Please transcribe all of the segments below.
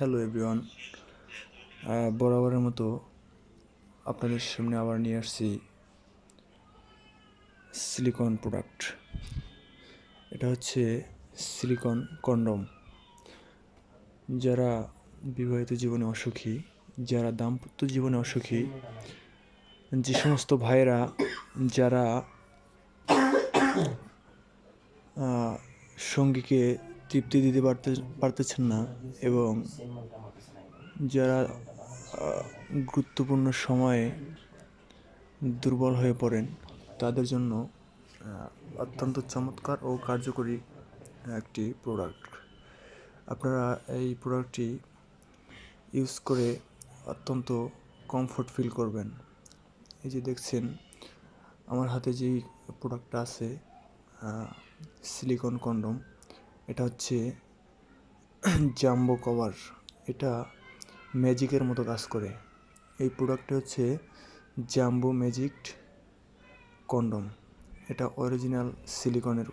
Hello everyone বরাবরের মতো আপনাদের সামনে আবার নিয়ে আসছি সিলিকন প্রোডাক্ট এটা হচ্ছে সিলিকন কন্ডম যারা বিবাহিত জীবনে অসুখী, যারা দাম্পত্য জীবনে অসুখী, যে সমস্ত ভাইয়েরা, যারা সঙ্গীকে তৃপ্তি দিতে পারতে, পারতেছেন না এবং যারা গুরুত্বপূর্ণ সময়ে দুর্বল হয়ে পড়েন, তাদের জন্য অত্যন্ত চমৎকার ও কার্যকরী একটি প্রোডাক্ট আপনারা এই প্রোডাক্টটি ইউজ করে অত্যন্ত কমফোর্ট ফিল করবেন। এই যে দেখছেন, আমার হাতে যেই প্রোডাক্টটা আছে সিলিকন কন্ডম এটা হচ্ছে জাম্বো কভার। এটা ম্যাজিকের মতো কাজ করে। এই প্রোডাক্টটা হচ্ছে জাম্বো ম্যাজিক কন্ডম। এটা অরিজিনাল সিলিকনের।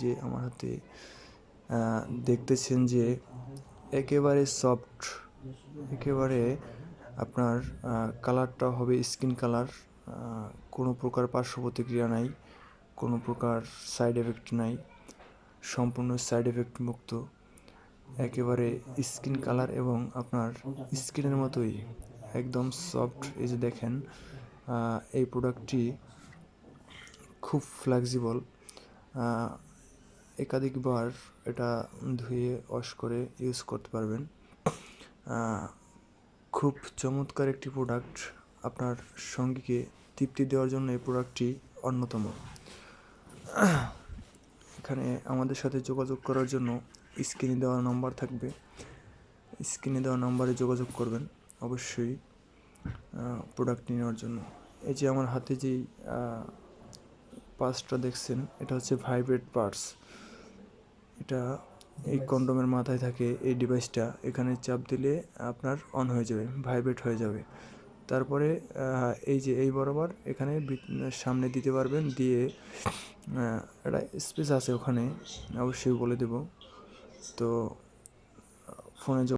যে আমার হাতে দেখতেছেন যে একেবারে সফট, একেবারে আপনার কালারটা হবে স্কিন কালার। কোনো প্রকার পার্শ্ব প্রতিক্রিয়া নাই, কোনো প্রকার সাইড এফেক্ট নাই। সম্পূর্ণ সাইড এফেক্ট মুক্ত। একেবারে স্কিন কালার এবং আপনার স্কিনের মতোই। একদম সফট এই যে দেখেন এই প্রোডাক্টটি খুব ফ্লেক্সিবল একাধিকবার এটা ধুয়ে ওয়াশ করে ইউজ করতে পারবেন। খুব চমৎকার একটি প্রোডাক্ট আপনার সঙ্গীকে তৃপ্তি দেওয়ার জন্য এই প্রোডাক্টটি অন্যতম। এখানে আমাদের সাথে যোগাযোগ করার জন্য স্ক্রিনে দেওয়া নম্বর থাকবে। স্ক্রিনে দেওয়া নম্বরে যোগাযোগ করবেন অবশ্যই প্রোডাক্ট নেওয়ার জন্য। এই যে আমার হাতে যেই পার্সটা দেখছেন এটা হচ্ছে ভাইব্রেট পার্স এটা এই কন্ডোমের মাথায় থাকে এই ডিভাইসটা এখানে চাপ দিলে আপনার অন হয়ে যাবে ভাইব্রেট হয়ে যাবে। তারপরে এই যে এই বরাবর এখানে সামনে দিতে পারবেন, দিয়ে একটা স্পেস আছে ওখানে, অবশ্যই বলে দেব। তো ফোনে